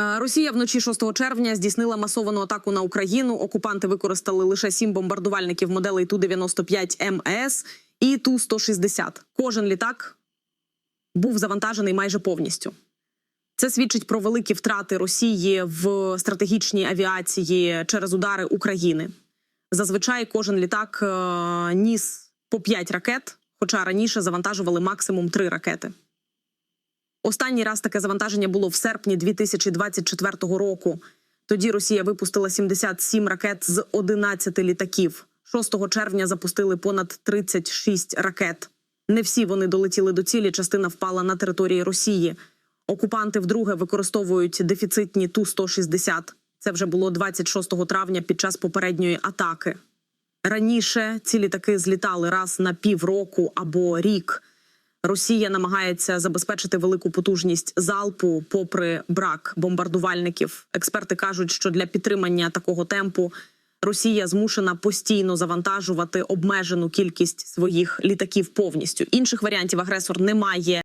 Е, Росія вночі 6 червня здійснила масовану атаку на Україну. Окупанти використали лише сім бомбардувальників моделей Ту-95 МС і Ту-160. Кожен літак був завантажений майже повністю. Це свідчить про великі втрати Росії в стратегічній авіації через удари України. Зазвичай кожен літак е, ніс по 5 ракет, хоча раніше завантажували максимум 3 ракети. Останній раз таке завантаження було в серпні 2024 року. Тоді Росія випустила 77 ракет з 11 літаків. 6 червня запустили понад 36 ракет. Не всі вони долетіли до цілі. Частина впала на території Росії. Окупанти вдруге використовують дефіцитні Ту-160. Це вже було 26 травня під час попередньої атаки. Раніше ці літаки злітали раз на півроку або рік. Росія намагається забезпечити велику потужність залпу, попри брак бомбардувальників. Експерти кажуть, що для підтримання такого темпу Росія змушена постійно завантажувати обмежену кількість своїх літаків повністю. Інших варіантів агресор не має.